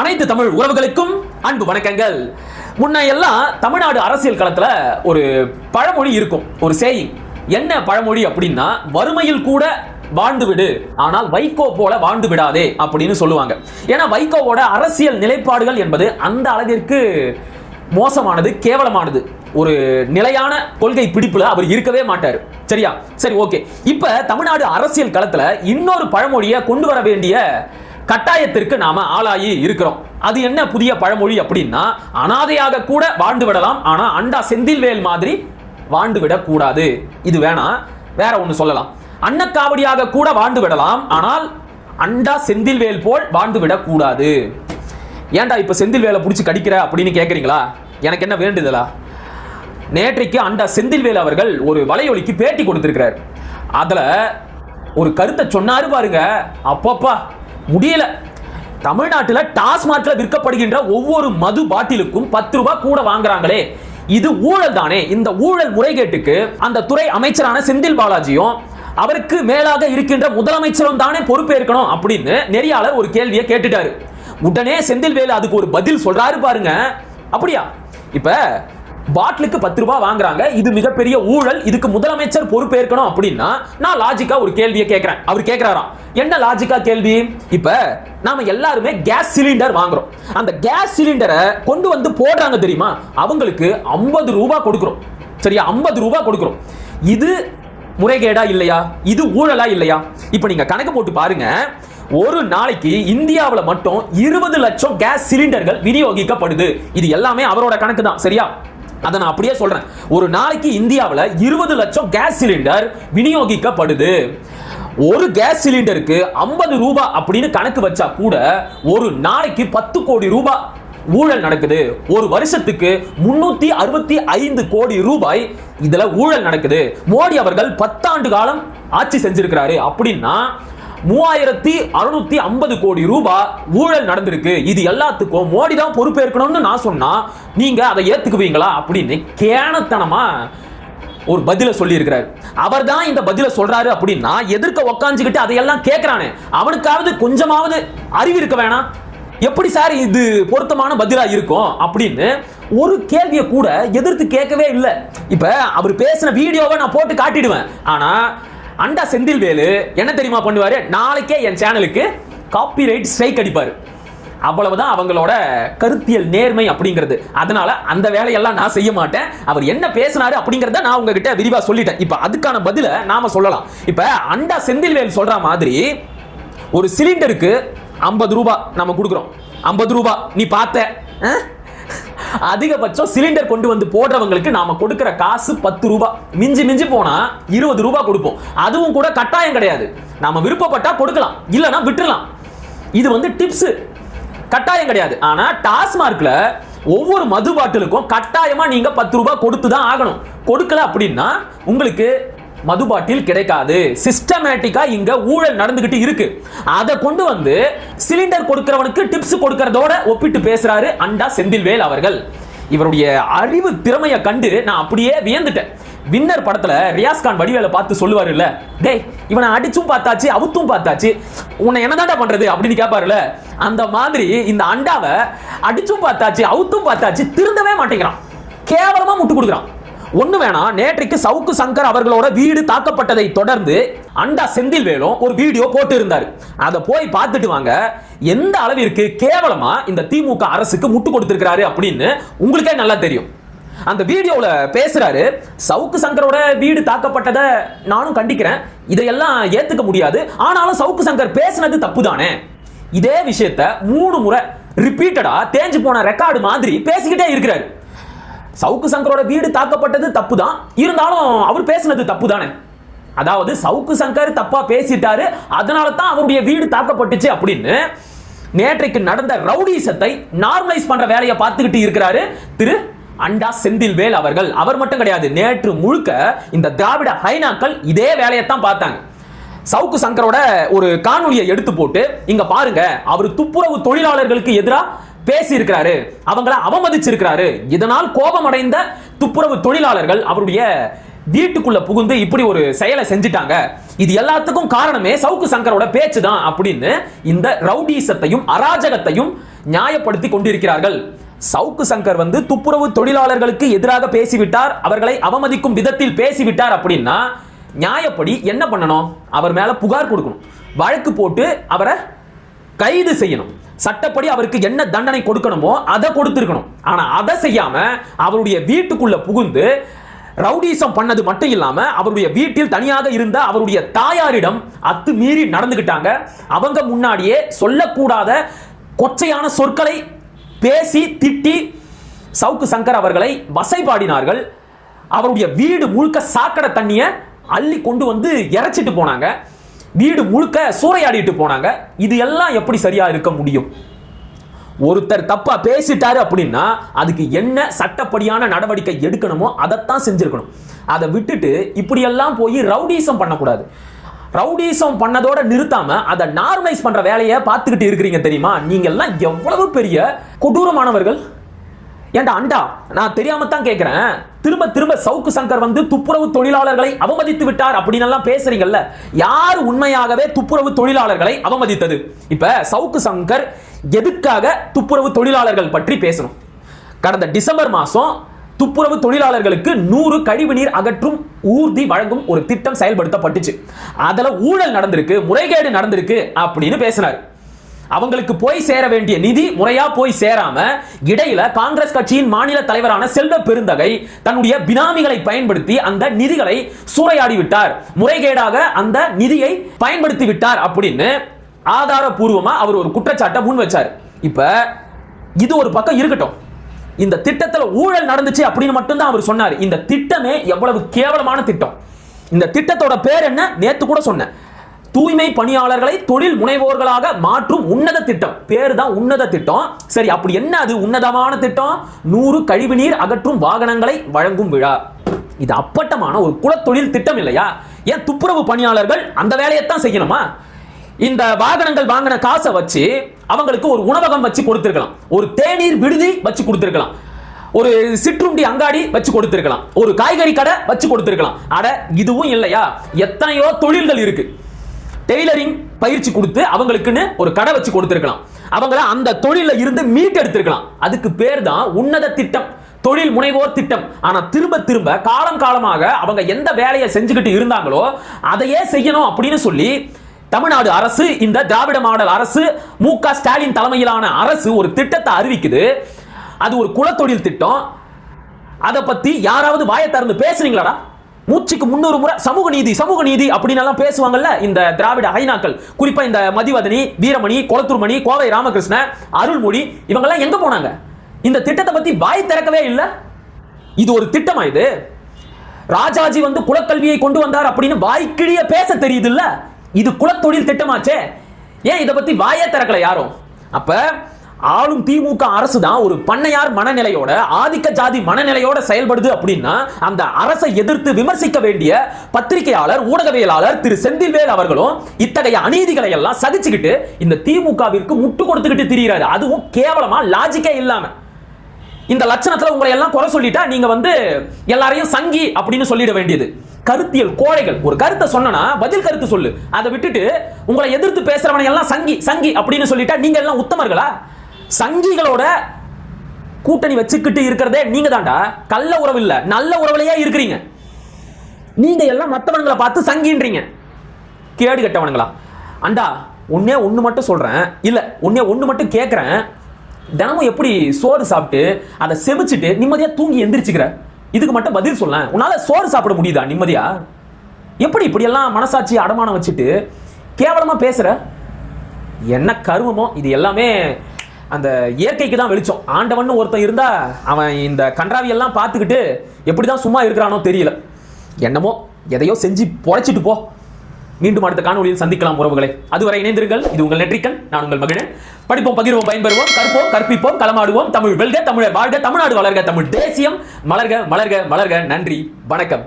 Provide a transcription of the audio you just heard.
அனைத்து தமிழ் உறவுகளுக்கும் அன்பு வணக்கங்கள். முன்ன எல்லாம் தமிழ்நாடு அரசியல் களத்தில் ஒரு பழமொழி இருக்கும் ஒரு சேயிங் என்ன பழமொழி அப்படின்னா வறுமையில் கூட வாழ்ந்து விடு ஆனால் வைகோ போல வாழ்ந்து விடாதே அப்படின்னு சொல்லுவாங்க. ஏன்னா வைகோவோட அரசியல் நிலைப்பாடுகள் என்பது அந்த அளவிற்கு மோசமானது கேவலமானது. ஒரு நிலையான கொள்கை பிடிப்புல அவர் இருக்கவே மாட்டார். சரியா? சரி ஓகே. இப்ப தமிழ்நாடு அரசியல் களத்துல இன்னொரு பழமொழியை கொண்டு வர வேண்டிய கட்டாயத்திற்கு நாம ஆளாகி இருக்கிறோம். அது என்ன புதிய பழமொழி அப்படின்னா அனாதையாக கூட வாழ்ந்து விடலாம் ஆனா அண்டா செந்தில்வேல் மாதிரி வாழ்ந்து விடக்கூடாது. இது வேணாம் வேற ஒன்று சொல்லலாம். அன்னக்காவடியாக கூட வாழ்ந்து விடலாம் ஆனால் அண்டா செந்தில்வேல் போல் வாழ்ந்து விடக்கூடாது. ஏன்டா இப்ப செந்தில் வேலை பிடிச்சி கடிக்கிற அப்படின்னு கேட்குறீங்களா எனக்கு என்ன வேண்டுதலா? நேற்றைக்கு அண்டா செந்தில்வேல் அவர்கள் ஒரு வலையொலிக்கு பேட்டி கொடுத்திருக்கிறார். அதில் ஒரு கருத்தை சொன்னாரு பாருங்க. அப்பப்பா முடியல. தமிழ்நாட்டில் டாஸ்மார்க்ல விற்கப்படுகின்ற ஒவ்வொரு மது பாட்டிலுக்கும் பத்து ரூபாய் கூட வாங்குறாங்களே. இது ஊழல் தானே? இந்த ஊழல் முறைகேட்டுக்கு அந்த துறை அமைச்சரான செந்தில் பாலாஜியும் அவருக்கு மேலாக இருக்கின்ற முதலமைச்சரும் தானே பொறுப்பேற்கணும் அப்படின்னு நெறியாளர் ஒரு கேள்வியை கேட்டுட்டாரு. உடனே செந்தில்வேலு அதுக்கு ஒரு பதில் சொல்றாரு பாருங்க. அப்படியா? இப்ப பாட்டிலுக்கு பத்து ரூபாய் வாங்குறாங்க. இது மிகப்பெரிய ஊழல். இதுக்கு முதலமைச்சர் பொறுப்பேற்கணும் அப்படின்னா நான் லாஜிக்கா ஒரு கேள்வியை கேட்கிறேன். அவர் கேட்கிறாராம் என்ன லாஜிக்கா கேள்வி? இப்ப நாம எல்லாருமே கேஸ் சிலிண்டர் வாங்குறோம். அந்த கேஸ் சிலிண்டரை கொண்டு வந்து போடுறாங்க தெரியுமா? அவங்களுக்கு ஐம்பது ரூபாய் கொடுக்குறோம். சரியா? ஐம்பது ரூபாய் கொடுக்குறோம். இது முறைகேடா இல்லையா? இது ஊழலா இல்லையா? இப்போ நீங்க கணக்கு போட்டு பாருங்க. ஒரு நாளைக்கு இந்தியாவில் மட்டும் இருபது லட்சம் கேஸ் சிலிண்டர்கள் விநியோகிக்கப்படுது. இது எல்லாமே அவரோட கணக்கு தான் சரியா? அதை நான் அப்படியே சொல்றேன். ஒரு நாளைக்கு இந்தியாவில் இருபது லட்சம் கேஸ் சிலிண்டர் விநியோகிக்கப்படுது. ஒரு கேஸ் சிலிண்டருக்கு ஐம்பது ரூபாய் அப்படின்னு கணக்கு வச்சா கூட ஒரு நாளைக்கு பத்து கோடி ரூபாய் ஊழல் நடக்குது. ஒரு வருஷத்துக்கு முன்னூத்தி அறுபத்தி ஐந்து கோடி ரூபாய் இதுல ஊழல் நடக்குது. மோடி அவர்கள் பத்தாண்டு காலம் ஆட்சி செஞ்சிருக்கிறாரு அப்படின்னா மூவாயிரத்தி அறுநூத்தி ஐம்பது கோடி ரூபாய் ஊழல் நடந்திருக்கு. இது எல்லாத்துக்கும் மோடி தான் பொறுப்பேற்கணும்னு நான் சொன்னா நீங்க அதை ஏத்துக்குவீங்களா அப்படின்னு கேனத்தனமா ஒரு பதில சொல்லி இருக்கிறார் அவர் தான் இந்த பதில சொல்றாரு அப்படின்னா எதிர்க்க உக்காந்துக்கிட்டு அதையெல்லாம் கேட்கிறானே அவனுக்காவது கொஞ்சமாவது அறிவு இருக்க வேணாம். எப்படி சார் இது பொருத்தமான பதிலா இருக்கும் அப்படின்னு ஒரு கேள்வியை கூட எதிர்த்து கேட்கவே இல்லை. இப்ப அவர் பேசின வீடியோவை நான் போட்டு காட்டிடுவேன். ஆனா அண்டா செந்தில்வேலு என்ன தெரியுமா பண்ணுவாரு? நாளைக்கே என் சேனலுக்கு காப்பிரைட் ஸ்ட்ரைக் அடிப்பாரு. அவ்வளவுதான் அவங்களோட கருத்தியல் நேர்மை அப்படிங்கிறது. அதனால அந்த வேலையெல்லாம் நான் செய்ய மாட்டேன். அவர் என்ன பேசினாரு அப்படிங்கறத நான் உங்ககிட்ட விரிவா சொல்லிட்டேன். இப்ப அதுக்கான பதில நாம சொல்லலாம். இப்ப அண்டா செந்தில்வேல் சொல்ற மாதிரி ஒரு சிலிண்டருக்கு ஐம்பது ரூபாய் நம்ம கொடுக்குறோம். ஐம்பது ரூபாய் நீ பார்த்த அதிகபட்சம் சிலிண்டர் கொண்டு வந்து போடுறவங்களுக்கு நாம கொடுக்கிற காசு பத்து ரூபாய் மிஞ்சி மிஞ்சி போனா இருபது ரூபாய் கொடுப்போம். அதுவும் கூட கட்டாயம் கிடையாது. நாம விருப்பப்பட்டா கொடுக்கலாம். இல்லைன்னா விட்டுலாம் இது வந்து டிப்ஸ். கட்டாயம் கிடையாது. ஆனா டாஸ்மார்க்ல ஒவ்வொரு மது பாட்டிலுக்கும் கட்டாயமா நீங்க பத்து ரூபாய் கொடுத்து தான் ஆகணும். கொடுக்கல அப்படின்னா உங்களுக்கு மது பாட்டில் கிடைக்காது. சிஸ்டமேட்டிக்கா இங்க ஊழல் நடந்துகிட்டு இருக்கு. அதை கொண்டு வந்து சிலிண்டர் கொடுக்கிறவனுக்கு டிப்ஸ் கொடுக்கறதோட ஒப்பிட்டு பேசுறாரு அண்டா செந்தில்வேல் அவர்கள். இவருடைய அறிவு திறமையை கண்டு நான் அப்படியே வியந்துட்டேன். வின்னர் படத்துல ரியாஸ் கான் வடிவேல பார்த்து சொல்லுவாரு இல்ல டேய் இவனை அடிச்சும் பார்த்தாச்சு அவுத்தும் பார்த்தாச்சு. உன்னை என்னதான்டா பண்றது? அப்படின்னு கேட்பாருல அந்த மாதிரி இந்த அண்டாவை அடிச்சும் பார்த்தாச்சு அவுத்தும் பார்த்தாச்சு திருந்தவே மாட்டேங்கிறான். கேவலமா முட்டு கொடுக்குறான். ஒண்ணு வேணாம் நேற்றைக்கு சவுக்கு சங்கர் அவர்களோட வீடு தாக்கப்பட்டதை தொடர்ந்து அண்டா செந்தில்வேலும் ஒரு வீடியோ போட்டு இருந்தாரு அதை போய் பார்த்துட்டு வாங்க எந்த அளவிற்கு கேவலமா இந்த திமுக அரசுக்கு முட்டு கொடுத்திருக்கிறாரு அப்படின்னு உங்களுக்கே நல்லா தெரியும். அந்த வீடியோவில் பேசுறாரு சவுக்கு சங்கரோட வீடு தாக்கப்பட்டதை நானும் கண்டிக்கிறேன் இதையெல்லாம் ஏத்துக்க முடியாது. ஆனாலும் சவுக்கு சங்கர் பேசுனது தப்பு தானே இதே விஷயத்த மூணு முறை ரிப்பீட்டடா தேஞ்சு போன ரெக்கார்டு மாதிரி பேசிக்கிட்டே இருக்கிறாரு. சவுக்கு சங்கரோட வீடு தாக்கப்பட்டது தப்பு தான் இருந்தாலும் அவர் பேசுனது தப்பு தானே அதாவது சவுக்கு சங்கர் தப்பா பேசிட்டாரு அதனால தான் அவருடைய வீடு தாக்கப்பட்டுச்சு அப்படின்னு நேற்றைக்கு நடந்த ரவுடிசத்தை நார்மலைஸ் பண்ற வேலையை பார்த்துக்கிட்டு இருக்கிறாரு திரு அண்டா செந்தில்வேல் அவர்கள். அவர் மட்டும் கிடையாது நேற்று முழுக்க இந்த திராவிட ஹைனாக்கள் இதே வேலையைத்தான் பார்த்தாங்க. சவுக்கு சங்கரோட ஒரு காணொலியை எடுத்து போட்டு இங்க பாருங்க அவர் துப்புரவு தொழிலாளர்களுக்கு எதிராக பேசியிருக்கிறாரு அவங்கள அவமதிச்சிருக்கிறாரு. இதனால் கோபமடைந்த துப்புரவு தொழிலாளர்கள் அவருடைய வீட்டுக்குள்ள புகுந்து இப்படி ஒரு செயலை செஞ்சிட்டாங்க. இது எல்லாத்துக்கும் காரணமே சவுக்கு சங்கரோட பேச்சு தான் அப்படின்னு இந்த ரவுடிசத்தையும் அராஜகத்தையும் நியாயப்படுத்தி கொண்டிருக்கிறார்கள். சவுக்கு சங்கர் வந்து துப்புரவு தொழிலாளர்களுக்கு எதிராக பேசிவிட்டார் அவர்களை அவமதிக்கும் விதத்தில் பேசிவிட்டார் அப்படின்னா நியாயப்படி என்ன பண்ணணும்? அவர் மேல புகார் கொடுக்கணும். வழக்கு போட்டு அவரை கைது செய்யணும். சட்டப்படி அவருக்கு என்ன தண்டனை கொடுக்கணுமோ அதை கொடுத்துருக்கணும். ஆனால் அதை செய்யாமல் அவருடைய வீட்டுக்குள்ள புகுந்து ரவுடிசம் பண்ணது மட்டும் இல்லாம அவருடைய வீட்டில் தனியாக இருந்த அவருடைய தாயாரிடம் அத்து மீறி நடந்துகிட்டாங்க. அவங்க முன்னாடியே சொல்லக்கூடாத கொச்சையான சொற்களை பேசி திட்டி சவுக்கு சங்கர் அவர்களை வசைபாடினார்கள். அவருடைய வீடு முழுக்க சாக்கடை தண்ணியை அள்ளி கொண்டு வந்து இறைச்சிட்டு போனாங்க. வீடு முழுக்க சூறையாடிட்டு போனாங்க. இது எல்லாம் எப்படி சரியா இருக்க முடியும்? ஒருத்தர் தப்பா பேசிட்டாரு அப்படின்னா அதுக்கு என்ன சட்டப்படியான நடவடிக்கை எடுக்கணுமோ அதைத்தான் செஞ்சிருக்கணும். அதை விட்டுட்டு இப்படியெல்லாம் போய் ரவுடிசம் பண்ணக்கூடாது. ரவுடிசம் பண்ணதோட நிறுத்தாம அதை நார்மலைஸ் பண்ற வேலையை பார்த்துக்கிட்டு இருக்கிறீங்க தெரியுமா? நீங்க எல்லாம் எவ்வளவு பெரிய கொடூரமானவர்கள்? ஏன்டா அண்டா நான் தெரியாம தான் கேட்கிறேன் திரும்ப திரும்ப சவுக்கு சங்கர் வந்து துப்புரவு தொழிலாளர்களை அவமதித்து விட்டார் அப்படின்னு எல்லாம் பேசுறீங்கல்ல. யார் உண்மையாகவே துப்புரவு தொழிலாளர்களை அவமதித்தது? இப்ப சவுக்கு சங்கர் எதுக்காக துப்புரவு தொழிலாளர்கள் பற்றி பேசணும்? கடந்த டிசம்பர் மாசம் துப்புரவு தொழிலாளர்களுக்கு நூறு கழிவுநீர் அகற்றும் ஊர்தி வழங்கும் ஒரு திட்டம் செயல்படுத்தப்பட்டுச்சு. அதில் ஊழல் நடந்திருக்கு முறைகேடு நடந்திருக்கு அப்படின்னு பேசினார். அவங்களுக்கு போய் சேர வேண்டிய நிதி முறையா போய் சேராம இடையில காங்கிரஸ் கட்சியின் மாநில தலைவரான செல்வ பெருந்தகை தன்னுடைய பினாமிகளை பயன்படுத்தி அந்த நிதிகளை சூறையாடி விட்டார். முறைகேடாக அந்த நிதியை பயன்படுத்தி விட்டார் அப்படின்னு ஆதாரபூர்வமா அவர் ஒரு குற்றச்சாட்டை முன் வச்சார். இப்ப இது ஒரு பக்கம் இருக்கட்டும். இந்த திட்டத்தில் ஊழல் நடந்துச்சு அப்படின்னு மட்டும்தான் அவர் சொன்னார். இந்த திட்டமே எவ்வளவு கேவலமான திட்டம். இந்த திட்டத்தோட பேர் என்ன? நேத்து கூட சொன்னேன். தூய்மை பணியாளர்களை தொழில் முனைவோர்களாக மாற்றும் உன்னத திட்டம். பேர் தான் உன்னத திட்டம். சரி அப்படி என்ன அது? உன்னதமான திட்டம்? நூறு கழிவுநீர் அகற்றும் வாகனங்களை வழங்கும் விழா. இது அப்பட்டமான ஒரு குலத்தொழில் திட்டம் இல்லையா? ஏன் துப்புரவு பணியாளர்கள் அந்த வேலையைத்தான் செய்யணுமா? இந்த வாகனங்கள் வாங்கின காசை வச்சு அவங்களுக்கு ஒரு உணவகம் வச்சு கொடுத்துருக்கலாம். ஒரு தேநீர் விடுதி வச்சு கொடுத்துருக்கலாம். ஒரு சிற்றுண்டி அங்காடி வச்சு கொடுத்துருக்கலாம். ஒரு காய்கறி கடை வச்சு கொடுத்துருக்கலாம். அட இதுவும் இல்லையா? எத்தனையோ தொழில்கள் இருக்குது டெய்லரிங் பயிற்சி கொடுத்து அவங்களுக்குன்னு ஒரு கடை வச்சு கொடுத்துருக்கலாம். அவங்கள அந்த தொழிலில் இருந்து மீட் எடுத்திருக்கலாம் அதுக்கு பேர் தான் உன்னத திட்டம். தொழில் முனைவோர் திட்டம். ஆனா திரும்ப திரும்ப காலம் காலமாக அவங்க எந்த வேலையை செஞ்சுக்கிட்டு இருந்தாங்களோ அதையே செய்யணும் அப்படின்னு சொல்லி தமிழ்நாடு அரசு இந்த திராவிட மாடல் அரசு மு க ஸ்டாலின் தலைமையிலான அரசு ஒரு திட்டத்தை அறிவிக்குது. அது ஒரு குலத்தொழில் திட்டம். அதை பத்தி யாராவது வாயை திறந்து பேசுறீங்களாடா? மூச்சுக்கு முன்னூறு முறை சமூக நீதி சமூக நீதி அப்படின்னு எல்லாம் பேசுவாங்கல்ல இந்த திராவிட ஐநாக்கள் குறிப்பா இந்த மதிவதனி வீரமணி கொளத்தூர்மணி கோவை ராமகிருஷ்ண அருள்மொழி இவங்கெல்லாம் எங்க போனாங்க? இந்த திட்டத்தை பத்தி வாய் திறக்கவே இல்லை. இது ஒரு திட்டமா இது? ராஜாஜி வந்து குலக்கல்வியை கொண்டு வந்தார் அப்படின்னு வாய்க்கிழிய பேச தெரியுது இல்ல இது குலத்தொழில் திட்டமாச்சே. ஏன் இதை பத்தி வாயே திறக்கல யாரும்? அப்ப ஆளும் திமுக அரசு தான் ஒரு பண்ணையார் மனநிலையோட ஆதிக்க ஜாதி மனநிலையோட செயல்படுது அப்படின்னா அந்த அரசை எதிர்த்து விமர்சிக்க வேண்டிய பத்திரிகையாளர் ஊடகவியலாளர் திரு செந்தில்வேல் அவர்களும் இத்தகைய அநீதிகளை எல்லாம் சகிச்சுக்கிட்டு இந்த திமுகவிற்கு முட்டு கொடுத்துக்கிட்டு திரியிறாரு. அதுவும் கேவலமா லாஜிக்கே இல்லாம. இந்த லட்சணத்துல உங்களை எல்லாம் குறை சொல்லிட்டா நீங்க வந்து எல்லாரையும் சங்கி அப்படின்னு சொல்லிட வேண்டியது. கருத்தியல் கோழைகள். ஒரு கருத்தை சொன்னா பதில் கருத்து சொல்லு. அதை விட்டுட்டு உங்களை எதிர்த்து பேசுறவனை எல்லாம் சங்கி சங்கி அப்படின்னு சொல்லிட்டா நீங்க எல்லாம் உத்தமர்களா? சங்கிகளோட கூட்டணி வச்சுக்கிட்டு இருக்கிறதே நீங்க தான்டா. கள்ள உறவு இல்ல. நல்ல உறவுலயே இருக்கிறீங்க. நீங்க எல்லாம் மற்றவனுங்களை பார்த்து சங்கின்றீங்க. கேடு கெட்டவனுங்களா? அண்டா ஒன்னே ஒன்று மட்டும் சொல்றேன். இல்ல ஒன்னே ஒன்று மட்டும் கேட்குறேன் தினமும் எப்படி சோறு சாப்பிட்டு அதை செமிச்சிட்டு நிம்மதியா தூங்கி எந்திரிச்சுக்கிற? இதுக்கு மட்டும் பதில் சொல்ல உன்னால சோறு சாப்பிட முடியுதா? நிம்மதியா? எப்படி இப்படியெல்லாம் மனசாட்சி அடமானம் வச்சுட்டு கேவலமா பேசுற? என்ன கருமமோ? இது எல்லாமே அந்த இயற்கைக்கு தான் வெளிச்சம். ஆண்டவன் ஒருத்தன் இருந்தா அவன் இந்த கன்றாவியெல்லாம் பார்த்துக்கிட்டு எப்படி தான் சும்மா இருக்கிறானோ தெரியல. என்னமோ எதையோ செஞ்சு பொழைச்சிட்டு போ. மீண்டும் அடுத்த காணொலியில் சந்திக்கலாம் உறவுகளை. அதுவரை இணைந்திருங்கள். இது உங்கள் நெற்றிக்கன் நான் உங்கள் மகிழன் படிப்போம் பகிர்வோம் பயன்பெறுவோம் கற்போம் கற்பிப்போம் களமாடுவோம். தமிழ் வெல்க தமிழர் வாழ்க தமிழ்நாடு வளர்க தமிழ் தேசியம். மலர்க மலர்க மலர்க. நன்றி வணக்கம்.